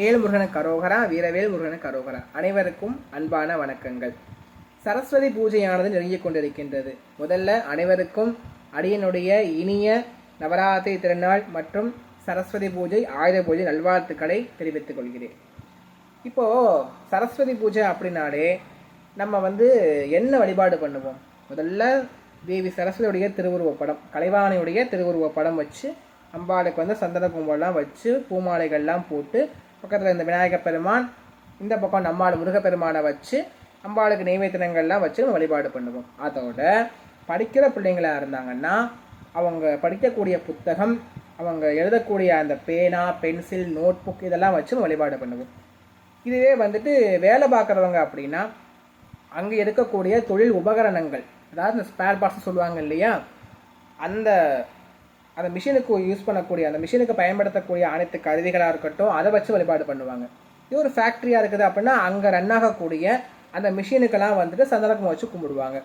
வேல்முருகன கரோகரா வீரவேல் முருகன கரோகரா. அனைவருக்கும் அன்பான வணக்கங்கள். சரஸ்வதி பூஜையானது நெருங்கிக் கொண்டிருக்கின்றது. முதல்ல அனைவருக்கும் அடியனுடைய இனிய நவராத்திரி திருநாள் மற்றும் சரஸ்வதி பூஜை ஆயுத பூஜை நல்வாழ்த்துக்களை தெரிவித்துக் கொள்கிறேன். இப்போ சரஸ்வதி பூஜை அப்படின்னாலே நம்ம வந்து என்ன வழிபாடு பண்ணுவோம்? முதல்ல தேவி சரஸ்வதியுடைய திருவுருவப் படம் கலைவாணியுடைய திருவுருவப் படம் வச்சு அம்பாளுக்கு வந்து சந்தன கும்பம்லாம் வச்சு பூமாலைகள்லாம் போட்டு பக்கத்தில் இந்த விநாயகப் பெருமான் இந்த பக்கம் நம்மாள் முருகப்பெருமானை வச்சு அம்பாளுக்கு நெய்வேத்தனங்கள்லாம் வச்சு நம்ம வழிபாடு பண்ணுவோம். அதோட படிக்கிற பிள்ளைங்களாக இருந்தாங்கன்னா அவங்க படிக்கக்கூடிய புத்தகம் அவங்க எழுதக்கூடிய அந்த பேனா பென்சில் நோட் புக் இதெல்லாம் வச்சு நம்ம வழிபாடு பண்ணுவோம். இதுவே வந்துட்டு வேலை பார்க்குறவங்க அப்படின்னா அங்கே இருக்கக்கூடிய தொழில் உபகரணங்கள் அதாவது இந்த ஸ்பேர் பார்ட்ஸ் சொல்லுவாங்க இல்லையா? அந்த அந்த மிஷினுக்கு யூஸ் பண்ணக்கூடிய அந்த மிஷினுக்கு பயன்படுத்தக்கூடிய அனைத்து கருவிகளாக இருக்கட்டும் அதை வச்சு வழிபாடு பண்ணுவாங்க. இது ஒரு ஃபேக்ட்ரியாக இருக்குது அப்படின்னா அங்கே ரன் ஆகக்கூடிய அந்த மிஷினுக்கெல்லாம் வந்துட்டு சந்தனக்கம் வச்சு கும்பிடுவாங்க.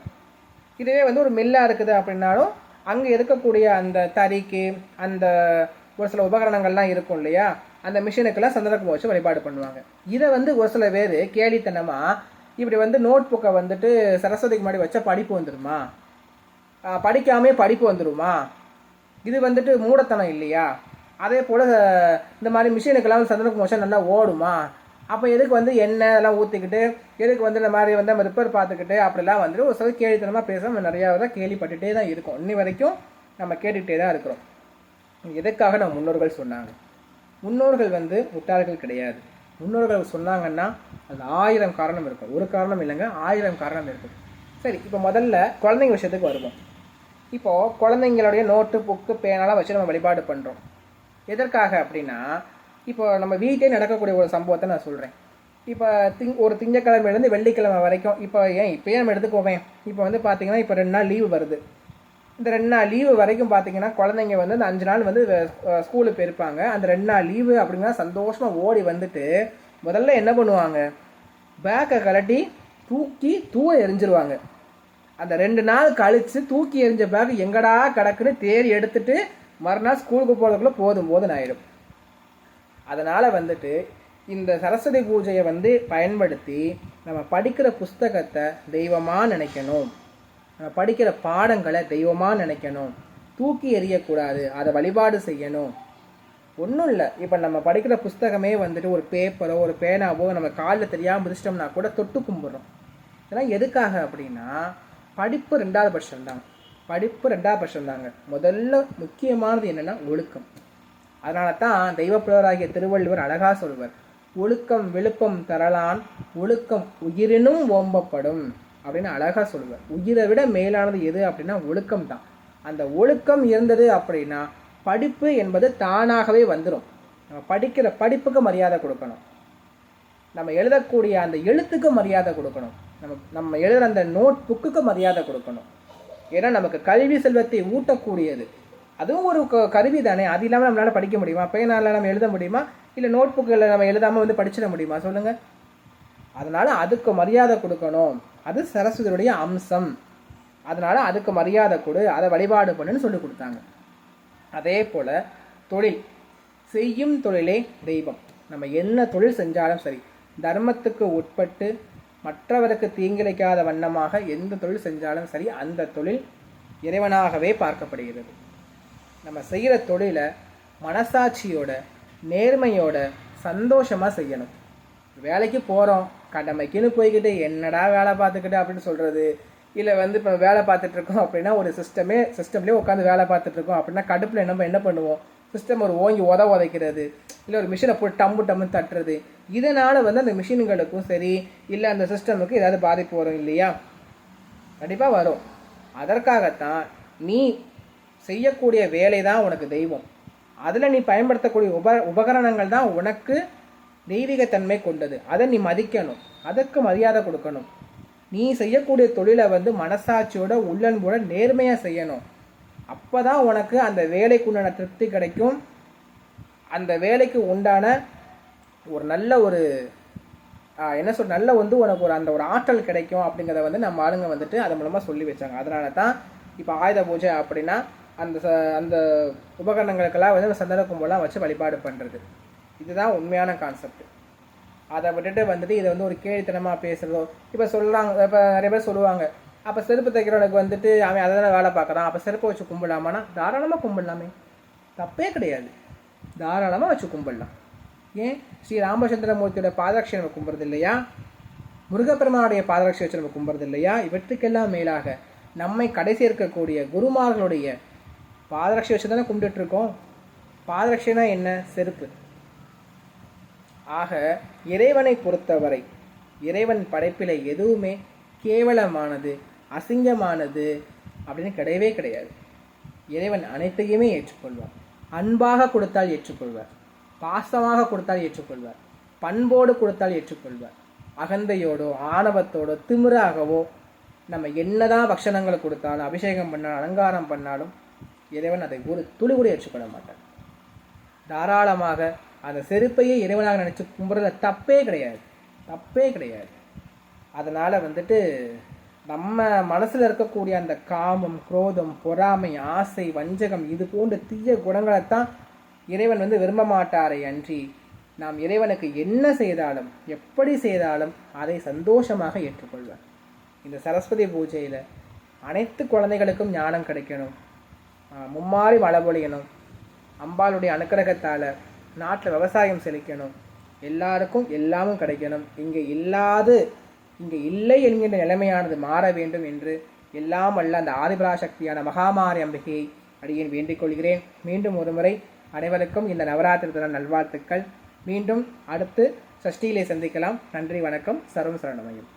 இதுவே வந்து ஒரு மில்லாக இருக்குது அப்படின்னாலும் அங்கே இருக்கக்கூடிய அந்த தறிக்கு அந்த ஒரு சில உபகரணங்கள்லாம் இருக்கும் இல்லையா அந்த மிஷினுக்கெல்லாம் சந்தனக்கம் வச்சு வழிபாடு பண்ணுவாங்க. இதை வந்து ஒரு சில பேர் கேலித்தனமாக இப்படி வந்து நோட் புக்கை வந்துட்டு சரஸ்வதிக்கு முன்னாடி வச்சா படிப்பு வந்துடுமா படிக்காமே படிப்பு வந்துடுமா இது வந்துட்டு மூடத்தனம் இல்லையா? அதே போல் இந்த மாதிரி மிஷினுக்கெல்லாம் சந்தனக்கு மோஷன் நல்லா ஓடுமா? அப்போ எதுக்கு வந்து எண்ணெய் அதெல்லாம் ஊற்றிக்கிட்டு எதுக்கு வந்து இந்த மாதிரி வந்து நம்ம ரிப்பேர் பார்த்துக்கிட்டு அப்படிலாம் வந்துட்டு ஒரு சில கேள்வித்தனமாக பேச நம்ம நிறையா தான் கேள்விப்பட்டுகிட்டே தான் இருக்கும். இன்னி வரைக்கும் நம்ம கேட்டுக்கிட்டே தான் இருக்கிறோம். எதுக்காக நம்ம முன்னோர்கள் சொன்னாங்க? முன்னோர்கள் வந்து முட்டாள்கள் கிடையாது. முன்னோர்கள் சொன்னாங்கன்னா அது ஆயிரம் காரணம் இருக்கும். ஒரு காரணம் இல்லைங்க ஆயிரம் காரணம் இருக்கும். சரி இப்போ முதல்ல குழந்தைங்க விஷயத்துக்கு வருவோம். இப்போது குழந்தைங்களுடைய நோட்டு புக்கு பேனாலாம் வச்சு நம்ம வழிபாடு பண்ணுறோம் எதற்காக அப்படின்னா இப்போ நம்ம வீட்டிலே நடக்கக்கூடிய ஒரு சம்பவத்தை நான் சொல்கிறேன் இப்போ திங் ஒரு திங்கக்கிழமையிலேருந்து வெள்ளிக்கிழமை வரைக்கும் இப்போ ஏன் இப்போயே நம்ம எடுத்துக்கோவேன் இப்போ வந்து பார்த்திங்கன்னா இப்போ ரெண்டு நாள் லீவு வருது. இந்த ரெண்டு நாள் லீவு வரைக்கும் பார்த்தீங்கன்னா குழந்தைங்க வந்து அந்த அஞ்சு நாள் வந்து ஸ்கூலுக்கு போயிருப்பாங்க. அந்த ரெண்டு நாள் லீவு அப்படின்னா சந்தோஷமாக ஓடி வந்துட்டு முதல்ல என்ன பண்ணுவாங்க? பேக்கை கலட்டி தூக்கி தூர எரிஞ்சிருவாங்க அந்த ரெண்டு நாள் கழித்து தூக்கி எறிஞ்ச பேக் எங்கடா கிடக்குன்னு தேடி எடுத்துட்டு மறுநாள் ஸ்கூலுக்கு போகிறதுக்குள்ளே போதும் போதும் ஆயிடும். அதனால் வந்துட்டு இந்த சரஸ்வதி பூஜையை வந்து பயன்படுத்தி நம்ம படிக்கிற புஸ்தகத்தை தெய்வமாக நினைக்கணும். நம்ம படிக்கிற பாடங்களை தெய்வமாக நினைக்கணும். தூக்கி எறியக்கூடாது அதை வழிபாடு செய்யணும். ஒன்றும் இல்லை. இப்போ நம்ம படிக்கிற புஸ்தகமே வந்துட்டு ஒரு பேப்பரோ ஒரு பேனாவோ நம்ம காலில் தெரியாமல் முடிச்சிட்டோம்னா கூட தொட்டு கும்பிட்றோம். இதெல்லாம் எதுக்காக அப்படின்னா படிப்பு ரெண்டாவது பட்சம் தான் படிப்பு ரெண்டாவது பட்சம் தாங்க முதல்ல முக்கியமானது என்னென்னா ஒழுக்கம். அதனால தான் தெய்வப்புலவராகிய திருவள்ளுவர் அழகாக சொல்வர் ஒழுக்கம் விழுப்பம் தரலான் ஒழுக்கம் உயிரினும் ஓம்பப்படும் அப்படின்னு அழகாக சொல்லுவார் உயிரை விட மேலானது எது அப்படின்னா ஒழுக்கம் தான் அந்த ஒழுக்கம் இருந்தது அப்படின்னா படிப்பு என்பது தானாகவே வந்துடும் நம்ம படிக்கிற படிப்புக்கு மரியாதை கொடுக்கணும். நம்ம எழுதக்கூடிய அந்த எழுத்துக்கு மரியாதை கொடுக்கணும். நம்ம நம்ம எழுதுகிற அந்த நோட் புக்குக்கு மரியாதை கொடுக்கணும். ஏன்னா நமக்கு கல்வி செல்வத்தை ஊட்டக்கூடியது. அதுவும் ஒரு க- கருவி தானே. அது இல்லாமல் நம்மளால் படிக்க முடியுமா? பேனால நம்ம எழுத முடியுமா? இல்லை நோட் புக்கில் நம்ம எழுதாமல் வந்து படிச்சிட முடியுமா? சொல்லுங்கள் அதனால் அதுக்கு மரியாதை கொடுக்கணும். அது சரஸ்வதியுடைய அம்சம். அதனால் அதுக்கு மரியாதை கொடு அதை வழிபாடு பண்ணுன்னு சொல்லி கொடுத்தாங்க. அதே போல் தொழில். செய்யும் தொழிலே தெய்வம். நம்ம என்ன தொழில் செஞ்சாலும் சரி தர்மத்துக்கு உட்பட்டு மற்றவருக்கு தீங்கிழைக்காத வண்ணமாக எந்த தொழில் செஞ்சாலும் சரி அந்த தொழில் இறைவனாகவே பார்க்கப்படுகிறது. நம்ம செய்கிற தொழிலை மனசாட்சியோட நேர்மையோட சந்தோஷமாக செய்யணும். வேலைக்கு போகிறோம் கடமைக்குன்னு போய்கிட்டு என்னடா வேலை பார்த்துக்கிட்டு அப்படின்னு சொல்கிறது இல்லை வந்து இப்போ வேலை பார்த்துட்ருக்கோம் அப்படின்னா ஒரு சிஸ்டமே சிஸ்டம்லேயே உட்காந்து வேலை பார்த்துட்ருக்கோம் அப்படின்னா கடுப்பில் நம்ம என்ன பண்ணுவோம்? சிஸ்டம் ஒரு ஓங்கி உத உதைக்கிறது இல்லை ஒரு மிஷினை போட்டு டம்பு டம்னு தட்டுறது இதனால் வந்து அந்த மிஷின்களுக்கும் சரி இல்லை அந்த சிஸ்டமுக்கு ஏதாவது பாதிப்பு வரும் இல்லையா? கண்டிப்பாக வரும். அதற்காகத்தான் நீ செய்யக்கூடிய வேலை தான் உனக்கு தெய்வம். அதில் நீ பயன்படுத்தக்கூடிய உப உபகரணங்கள் தான் உனக்கு தெய்வீகத்தன்மை கொண்டது. அதை நீ மதிக்கணும். அதற்கு மரியாதை கொடுக்கணும். நீ செய்யக்கூடிய தொழிலை வந்து மனசாட்சியோட உள்ளன்போட நேர்மையாக செய்யணும். அப்போ தான் உனக்கு அந்த வேலைக்கு உண்டான திருப்தி கிடைக்கும். அந்த வேலைக்கு உண்டான ஒரு நல்ல ஒரு என்ன சொல் நல்ல வந்து உனக்கு ஒரு அந்த ஒரு ஆற்றல் கிடைக்கும் அப்படிங்கிறத வந்து நம்ம ஆளுங்க வந்துட்டு அது மூலமாக சொல்லி வச்சாங்க. அதனால தான் இப்போ ஆயுத பூஜை அப்படின்னா அந்த ச- அந்த உபகரணங்களுக்கெல்லாம் வந்து சந்தன கும்பலாம் வச்சு வழிபாடு பண்ணுறது இதுதான் உண்மையான கான்செப்ட் அதை விட்டுட்டு வந்துட்டு இதை வந்து ஒரு கேலித்தனமாக பேசுகிறதோ இப்போ சொல்கிறாங்க இப்போ நிறைய பேர் சொல்லுவாங்க அப்போ செருப்பு தைக்கிறவனுக்கு வந்துட்டு அவன் அதை தானே வேலை பார்க்குறான். அப்போ செருப்பை வச்சு கும்பிடலாமான்னா? தாராளமாக கும்பிடலாமே. தப்பே கிடையாது. தாராளமாக வச்சு கும்பிடலாம். ஏன்? ஸ்ரீ ராமச்சந்திரமூர்த்தியோட பாதரட்சை நம்ம கும்பிட்றது இல்லையா? முருகப்பெருமானுடைய பாதரட்சை வச்சு நம்ம கும்பிட்றது இல்லையா? இவற்றுக்கெல்லாம் மேலாக நம்மை கடைசி இருக்கக்கூடிய குருமார்களுடைய பாதரட்சி வச்சு தானே கும்பிட்டுட்டு இருக்கோம். என்ன? செருப்பு. ஆக இறைவனை பொறுத்தவரை இறைவன் படைப்பில் எதுவுமே கேவலமானது அசிங்கமானது அப்படின்னு கிடையவே கிடையாது. இறைவன் அனைத்தையுமே ஏற்றுக்கொள்வார். அன்பாக கொடுத்தால் ஏற்றுக்கொள்வார். பாசமாக கொடுத்தால் ஏற்றுக்கொள்வார். பண்போடு கொடுத்தால் ஏற்றுக்கொள்வார். அகந்தையோடோ ஆணவத்தோடோ திமிராகவோ நம்ம என்னதான் பக்ஷணங்களை கொடுத்தாலும் அபிஷேகம் பண்ணாலும் அலங்காரம் பண்ணாலும் இறைவன் அதை ஒரு துளி கூட ஏற்றுக்கொள்ள மாட்டார். தாராளமாக அந்த செருப்பையே இறைவனாக நினச்சி கும்பிட்றதுல தப்பே கிடையாது. தப்பே கிடையாது. அதனால் வந்துட்டு நம்ம மனசில் இருக்கக்கூடிய அந்த காமம் குரோதம் பொறாமை ஆசை வஞ்சகம் இது போன்ற தீய குணங்களைத்தான் இறைவன் வந்து விரும்ப மாட்டாரே அன்றி நாம் இறைவனுக்கு என்ன செய்தாலும் எப்படி செய்தாலும் அதை சந்தோஷமாக ஏற்றுக்கொள்வார். இந்த சரஸ்வதி பூஜையில் அனைத்து குழந்தைகளுக்கும் ஞானம் கிடைக்கணும். மும்மாறி மழபொழியணும் அம்பாளுடைய அனுக்கிரகத்தால் நாட்டில் விவசாயம் செழிக்கணும். எல்லாருக்கும் எல்லாமும் கிடைக்கணும். இங்கே இல்லாது இங்கே இல்லை என்கின்ற நிலைமையானது மாற வேண்டும் என்று எல்லாம் அல்ல அந்த ஆதிபராசக்தியான மகாமாரி அம்பிகையை அடியேன் வேண்டிக் கொள்கிறேன். மீண்டும் ஒருமுறை அனைவருக்கும் இந்த நவராத்திரி தின நல்வாழ்த்துக்கள். மீண்டும் அடுத்து சஷ்டியிலே சந்திக்கலாம். நன்றி வணக்கம். சர்வம் சரணமயம்.